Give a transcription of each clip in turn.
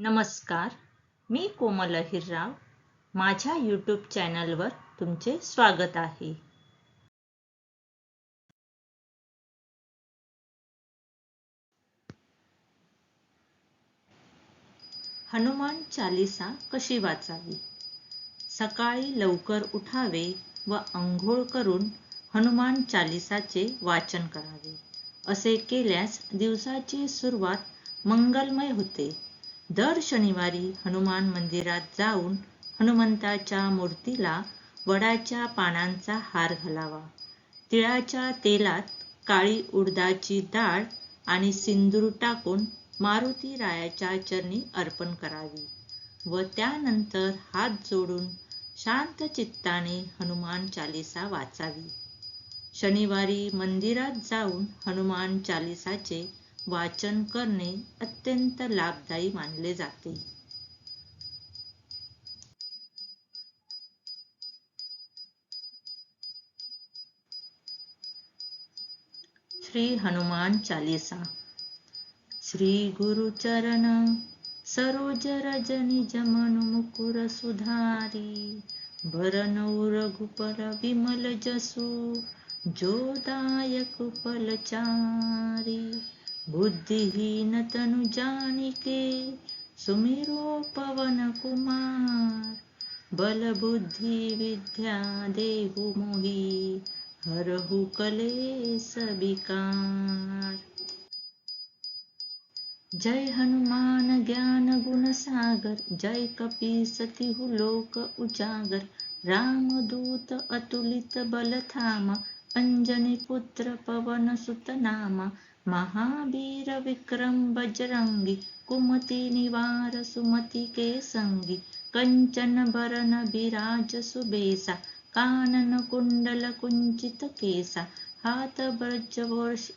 नमस्कार मी कोमल अहिरराव माझ्या यूट्यूब चॅनलवर तुमचे स्वागत आहे. हनुमान चालिसा कशी वाचावी? सकाळी लवकर उठावे व अंघोळ करून हनुमान चालिसाचे वाचन करावे. असे केल्यास दिवसाची सुरुवात मंगलमय होते. दर शनिवारी हनुमान मंदिरात जाऊन हनुमंताच्या मूर्तीला वडाच्या पानांचा हार घालावा. तिळाच्या तेलात काळी उडदाची डाळ आणि सिंदूर टाकून मारुती रायाच्या चरणी अर्पण करावी व त्यानंतर हात जोडून शांत चित्ताने हनुमान चालिसा वाचावी. शनिवारी मंदिरात जाऊन हनुमान चालिसाचे वाचन करणे अत्यंत लाभदायी मानले जाते. श्री हनुमान चालीसा. श्री गुरु चरण सरोज रज निज मनु मुकुर सुधारी. भरन रघुपर विमल जसु जोदायक फलचारी बुद्धिहीन तनु जानिके सुमिरो पवन कुमार। बल बुद्धि विद्या देहु मोहि, हरहु कलेस बिकार जय हनुमान ज्ञान गुण सागर, जय कपी सतिहु लोक उजागर। रामदूत अतुलित बल धामा अंजनी पुत्र पवन सुत नामा महावीर विक्रम बजरंगी, कुमति निवार सुमति के संगी कंचन भरन विराज सुबेसा, कानन कुंडल कुंचित केसा, हाथ ब्रज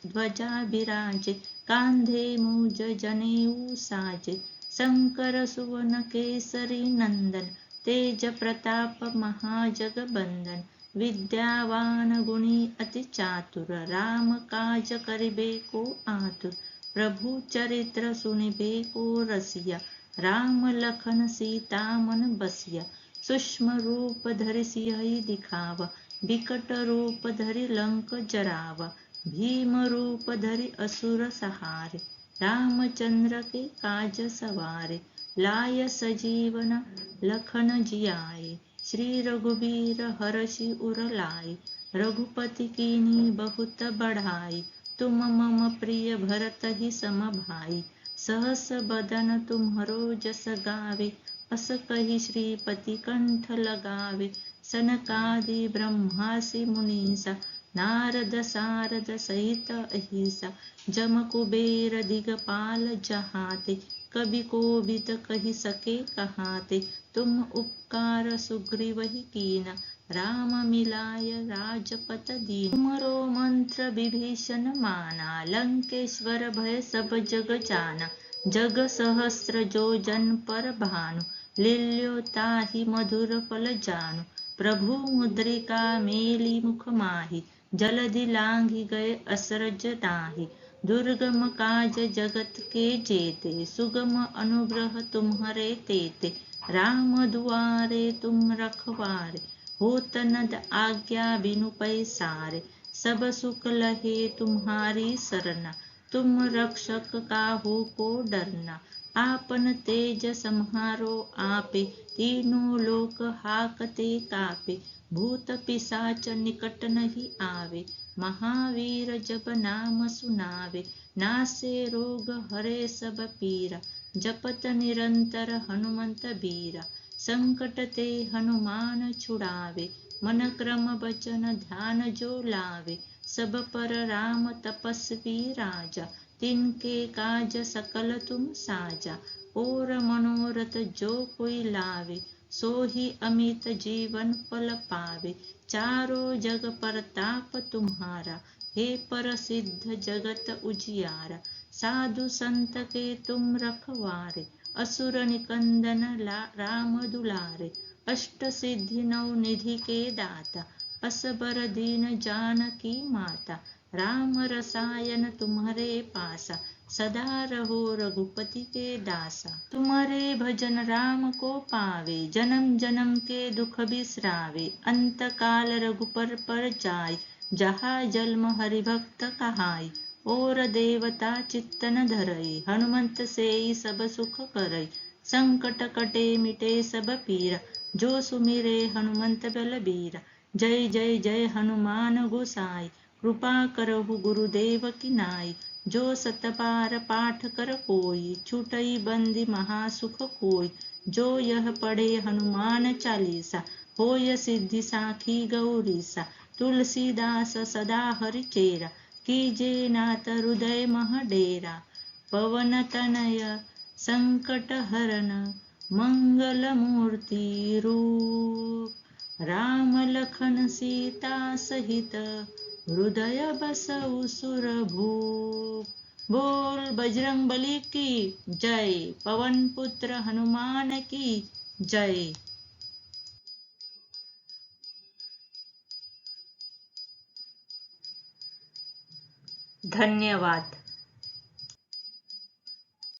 ध्वजा विराजे, कांधे मूज जनेऊ साजे शंकर सुवन केसरी नंदन, तेज प्रताप महाजगबंदन विद्यावान गुणी अति चातुर राम काज करिबे को आतुर प्रभु चरित्र सुनिबे को रसिया राम लखन सीता मन बसिया सूक्ष्म रूप धरि सिंह दिखावा विकट रूप धरि लंक जरावा भीम रूप धरि असुर सहारे रामचंद्र के काज सवारे लाय सजीवन लखन जियाए श्री रघुबीर हरषि उर लाई रघुपति कीनी बहुत बढ़ाई तुम मम प्रिय भरत ही सम भाई सहस बदन तुम तुम्हरो जस गावे, अस कही श्रीपति कंठ लगावे। सनकादि ब्रह्मासि मुनीसा, नारद सारद सहित अहिसा, जम कुबेर दिगपाल जहाते। कवि को बित कही सके कहाते। तुम उपकार सुग्रीव ही कीना। राम मिलाय राजपत दीन। तुमरो मंत्र विभीषण माना। लंकेश्वर भय सब जग जाना। जग सहस्र जो जन पर भानु। लिल्यो ताहि मधुर फल जानु। प्रभु मुद्रिका मेली मुख माही। जलधि लांघि गए असरज नाही दुर्गम काज जगत के जेते, सुगम अनुग्रह तुम्हारे तेते। राम दुआरे तुम रखवारे, होत नद आज्ञा बिनु पैसारे। सब सुख लहे तुम्हारी सरना, तुम रक्षक काहू को डरना। आपन तेज सम्हारो आपे, तीनों लोक हाकते कापे भूत पिसाच निकट नहीं आवे, महावीर जब नाम सुनावे। नासे रोग हरे सब पीरा, जपत निरंतर हनुमंत बीरा। संकट ते हनुमान छुड़ावे, मन क्रम बचन ध्यान जो लावे। सब पर राम तपस्वी राजा तिनके काज सकल तुम साजा। और मनोरथ जो कोई लावे सो ही अमित जीवन फल पावे। चारों जग परताप तुम्हारा, हे प्रसिद्ध जगत उजियारा। साधु संत के तुम रखवारे, असुर निकंदन राम दुलारे। अष्ट सिद्धि नौ निधि के दाता असबर दीन जानकी माता। राम रसायन तुम्हारे पासा, सदा रहो रघुपति के दासा। तुम्हारे भजन राम को पावे, जन्म जन्म के दुख बिसरावे अंत काल रघुपर पर जाय जहा जन्म हरिभक्त कहाय और देवता चित्तन धरय हनुमंत से ही सब सुख करय संकट कटे मिटे सब पीरा, जो सुमिरे हनुमंत बलबीरा। जय जय जय हनुमान गोसाई कृपा करहु गुरुदेव की नाई। जो सतपार पाठ कर कोई, छुटई बंदी महासुख कोई। जो यह पढ़े हनुमान चालीसा, होय सिद्धि साखी गौरीसा। तुलसीदास सदा हरि चेरा, कीजे नाथ हृदय मह डेरा। पवन तनय संकट हरण, मंगल मूर्ति रूप। राम लखन सीता सहित हृदय बसऊ सुर भूप। बोल बजरंग बली की जय, पवन पुत्र हनुमान की जय। धन्यवाद।